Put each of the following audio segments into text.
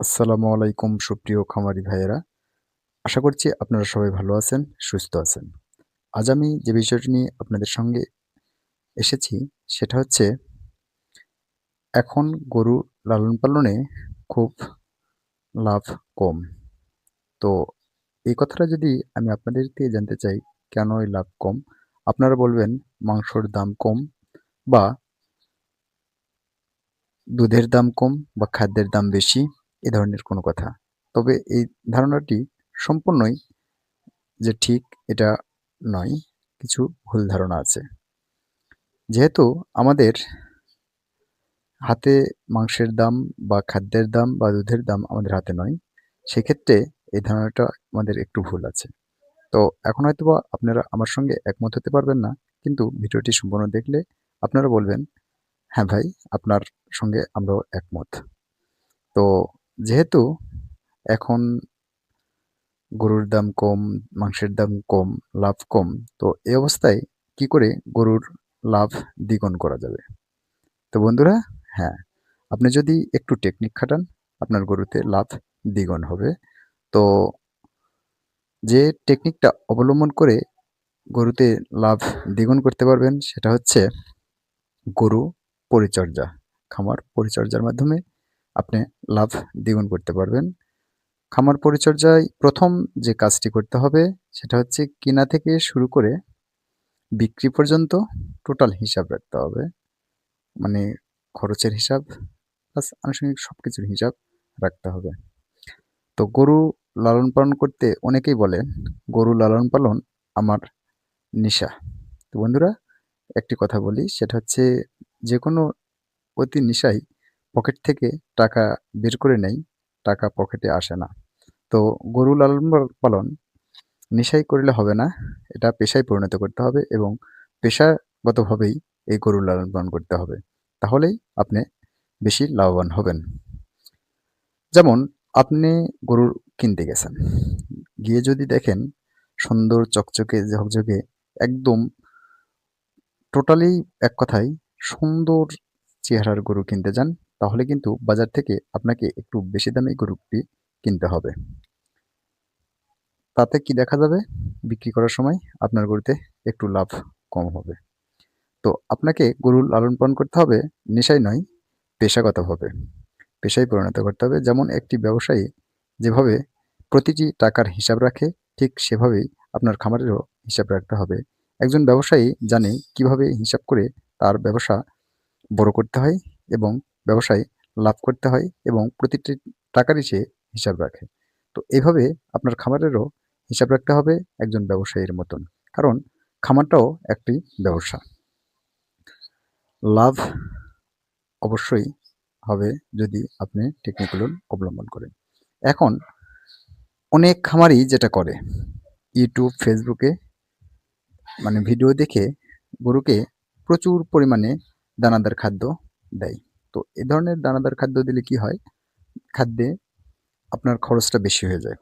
আসসালামু আলাইকুম, সুপ্রিয় খামারি ভাইয়েরা। আশা করছি আপনারা সবাই ভালো আছেন, সুস্থ আছেন। আজ আমি যে বিষয়টি নিয়ে আপনাদের সঙ্গে এসেছি, সেটা হচ্ছে, এখন গরু লালন পালনে খুব লাভ কম। তো এই কথাটা যদি আমি আপনাদের থেকে জানতে চাই, কেন এই লাভ কম? আপনারা বলবেন, মাংসর দাম কম বা দুধের দাম কম বা খাদ্যের দাম বেশি। এ ধরনের কোনো কথা। তবে এই ধারণাটি সম্পূর্ণই যে ঠিক এটা নয়, কিছু ভুল ধারণা আছে। যেহেতু আমাদের হাতে মাংসের দাম বা খাদ্যের দাম বা দুধের দাম আমাদের হাতে নয়, সেক্ষেত্রে এই ধারণাটা আমাদের একটু ভুল আছে। তো এখন হয়তো আপনারা আমার সঙ্গে একমত হতে পারবেন না, কিন্তু ভিডিওটি সম্পূর্ণ দেখলে আপনারা বলবেন হ্যাঁ ভাই, আপনার সঙ্গে আমরাও একমত। তো যেহেতু এখন গরুর দাম কম, মাংসের দাম কম, লাভ কম, তো এই অবস্থায় কি করে গরুর লাভ দ্বিগুণ করা যাবে? তো বন্ধুরা হ্যাঁ আপনি যদি একটু টেকনিক খাটান, আপনার গরুতে লাভ দ্বিগুণ হবে। তো যে টেকনিকটা অবলম্বন করে গরুতে লাভ দ্বিগুণ করতে পারবেন, সেটা হচ্ছে গরু পরিচর্যা, খামার পরিচর্যার মাধ্যমে আপনি লাভ দ্বিগুণ করতে পারবেন। খামার পরিচর্যায় প্রথম যে কাজটি করতে হবে, সেটা হচ্ছে কিনা থেকে শুরু করে বিক্রি পর্যন্ত টোটাল হিসাব রাখতে হবে। মানে খরচের হিসাব প্লাস আনুষঙ্গিক সব কিছুর হিসাব রাখতে হবে। তো গরু লালন পালন করতে অনেকেই বলে গরু লালন পালন আমার নেশা। তো বন্ধুরা, একটি কথা বলি, সেটা হচ্ছে যে কোনো অতি নেশাই পকেট থেকে টাকা বের করে নেয় টাকা পকেটে আসে না। তো গরু লালন পালন নেশাই করলে হবে না, এটা পেশায় পরিণত করতে হবে এবং পেশাগতভাবেই এই গরু লালন পালন করতে হবে। তাহলেই আপনি বেশি লাভবান হবেন। যেমন, আপনি গরুর কিনতে গেছেন। গিয়ে যদি দেখেন সুন্দর চকচকে, ঝকঝকে, একদম টোটালি এক কথায় সুন্দর চেহারার গরু কিনতে যান তাহলে কিন্তু বাজার থেকে আপনাকে একটু বেশি দামে গরুটি কিনতে হবে। তাতে কি দেখা যাবে? বিক্রি করার সময় আপনার গরুতে একটু লাভ কম হবে। তো আপনাকে গরু লালন পালন করতে হবে নেশাই নয় পেশাগতভাবে পেশায় পরিণত করতে হবে। যেমন একটি ব্যবসায়ী যেভাবে প্রতিটি টাকার হিসাব রাখে, ঠিক সেভাবেই আপনার খামারেরও হিসাব রাখতে হবে। একজন ব্যবসায়ী জানে কীভাবে হিসাব করে তার ব্যবসা বড় করতে হয় এবং ব্যবসায় লাভ করতে হয় এবং প্রতিটি টাকারই সে হিসাব রাখে। তো এভাবে আপনার খামারেরও হিসাব রাখতে হবে একজন ব্যবসায়ীর মতন। কারণ খামারটাও একটি ব্যবসা। লাভ অবশ্যই হবে যদি আপনি টেকনিকগুলো অবলম্বন করেন। এখন অনেক খামারই যেটা করে ইউটিউব ফেসবুকে মানে ভিডিও দেখে গরুকে প্রচুর পরিমাণে দানাদার খাদ্য দেয়। তো এ ধরনের দানাদার খাদ্য দিলে কি হয়? খাদ্যে আপনার খরচটা বেশি হয়ে যায়।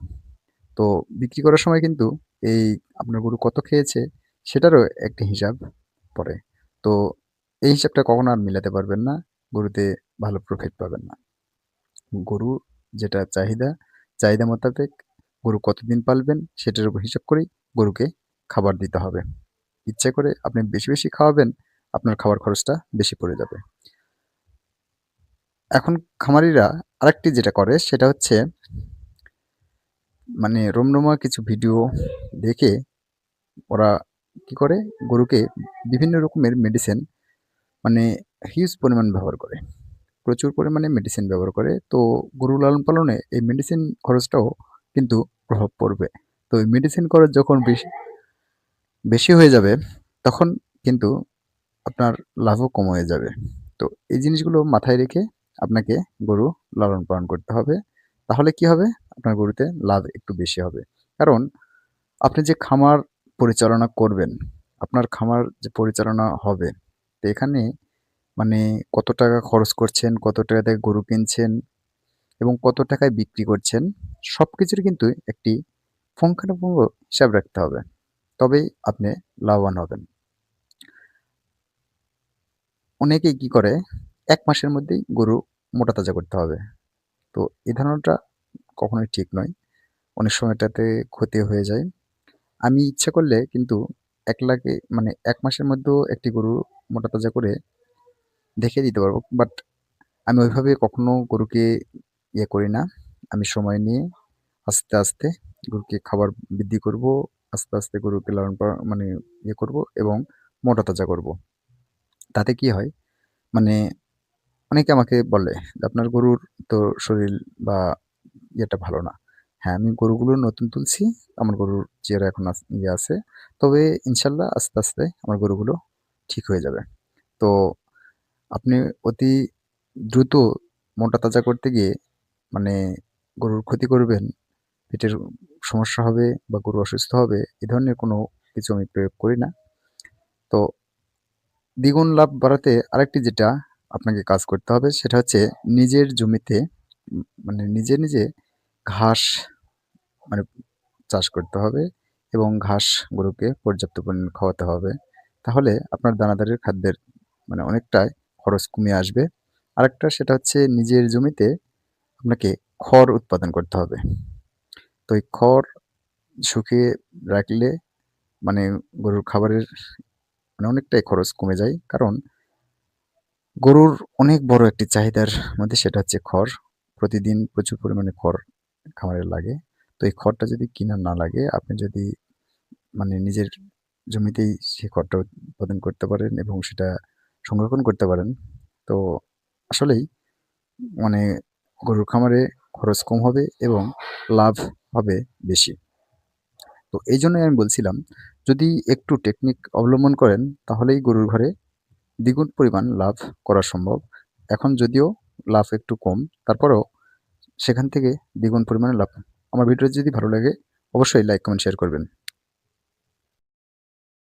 তো বিক্রি করার সময় কিন্তু এই আপনার গরু কত খেয়েছে সেটারও একটি হিসাব পড়ে। তো এই হিসাবটা কখনো আর মিলাতে পারবেন না, গরুতে ভালো প্রফিট পাবেন না। গরু যেটা চাহিদা চাহিদা মোতাবেক গরু কতদিন পালবেন সেটার উপর হিসাব করেই গরুকে খাবার দিতে হবে। ইচ্ছে করে আপনি বেশি বেশি খাওয়াবেন, আপনার খাবার খরচটা বেশি পড়ে যাবে। এখন খামারিরা আরেকটি যেটা করে, সেটা হচ্ছে মানে রমরমা কিছু ভিডিও দেখে ওরা কি করে? গরুকে বিভিন্ন রকমের মেডিসিন মানে হিউজ পরিমাণ ব্যবহার করে। প্রচুর পরিমাণে মেডিসিন ব্যবহার করে। তো গরু লালন পালনে এই মেডিসিন খরচটাও কিন্তু প্রভাব পড়বে। তো এই মেডিসিন খরচ যখন বেশি বেশি হয়ে যাবে, তখন কিন্তু আপনার লাভও কম হয়ে যাবে। তো এই জিনিসগুলো মাথায় রেখে আপনাকে গরু লালন পালন করতে হবে। তাহলে কি হবে? আপনার গরুতে লাভ একটু বেশি হবে। কারণ আপনি যে খামার পরিচালনা করবেন, আপনার খামার যে পরিচালনা হবে, তো এখানে মানে কত টাকা খরচ করছেন, কত টাকা দিয়ে গরু কিনছেন এবং কত টাকায় বিক্রি করছেন সব কিছুর কিন্তু একটি পুঙ্খানুপুঙ্খ হিসাব রাখতে হবে। তবেই আপনি লাভবান হবেন। অনেকেই কি করে? এক মাসের মধ্যেই গরু মোটা তাজা করতে হবে। তো এই ধারণাটা কখনোই ঠিক নয়। অনেক সময় এটাতে ক্ষতি হয়ে যায়। আমি ইচ্ছা করলে কিন্তু এক লাখে মানে এক মাসের মধ্যেও একটি গরু মোটা তাজা করে দেখে দিতে পারব। বাট আমি ওইভাবে কখনো গরুকে ইয়ে করি না। আমি সময় নিয়ে আস্তে আস্তে গরুকে খাবার বৃদ্ধি করব, আস্তে আস্তে গরুকে লালন পালন মানে ইয়ে করব এবং মোটা তাজা করব। তাতে কি হয়? মানে অনেকে আমাকে বলে আপনার গরুর তো শরীর বা ইয়েটা ভালো না। হ্যাঁ আমি গরুগুলো নতুন তুলছি, আমার গরুর চেহারা এখন ইয়ে আছে। তবে ইনশাল্লাহ আস্তে আস্তে আমার গরুগুলো ঠিক হয়ে যাবে। তো আপনি অতি দ্রুত মোটা তাজা করতে গিয়ে মানে গরুর ক্ষতি করবেন, পেটের সমস্যা হবে বা গরু অসুস্থ হবে, এ ধরনের কোনো কিছু আমি প্রয়োগ করি না। তো দ্বিগুণ লাভ বাড়াতে আরেকটি যেটা আপনাকে কাজ করতে হবে সেটা হচ্ছে নিজের জমিতে মানে নিজে নিজে ঘাস মানে চাষ করতে হবে এবং ঘাস গরুকে পর্যাপ্ত পরিমাণ খাওয়াতে হবে। তাহলে আপনার দানাদারের খাদ্যের মানে অনেকটাই খরচ কমিয়ে আসবে। আরেকটা সেটা হচ্ছে নিজের জমিতে আপনাকে খড় উৎপাদন করতে হবে। তো এই খড় শুকিয়ে রাখলে মানে গরুর খাবারের মানে অনেকটাই খরচ কমে যায়। কারণ গরুর অনেক বড় একটি চাহিদার মধ্যে সেটা হচ্ছে খড়। প্রতিদিন প্রচুর পরিমাণে খড় খামারে লাগে। তো এই খড়টা যদি কিনা না লাগে, আপনি যদি মানে নিজের জমিতেই সেই খড়টা উৎপাদন করতে পারেন এবং সেটা সংরক্ষণ করতে পারেন, তো আসলেই মানে গরুর খামারে খরচ কম হবে এবং লাভ হবে বেশি। তো এই জন্যই আমি বলছিলাম, যদি একটু টেকনিক অবলম্বন করেন, তাহলেই গরুর ঘরে দ্বিগুণ পরিমাণ লাভ করা সম্ভব। এখন যদিও লাভ একটু কম, তারপরেও সেখান থেকে দ্বিগুণ পরিমাণে লাভ। আমার ভিডিও যদি ভালো লাগে, অবশ্যই লাইক কমেন্ট শেয়ার করবেন।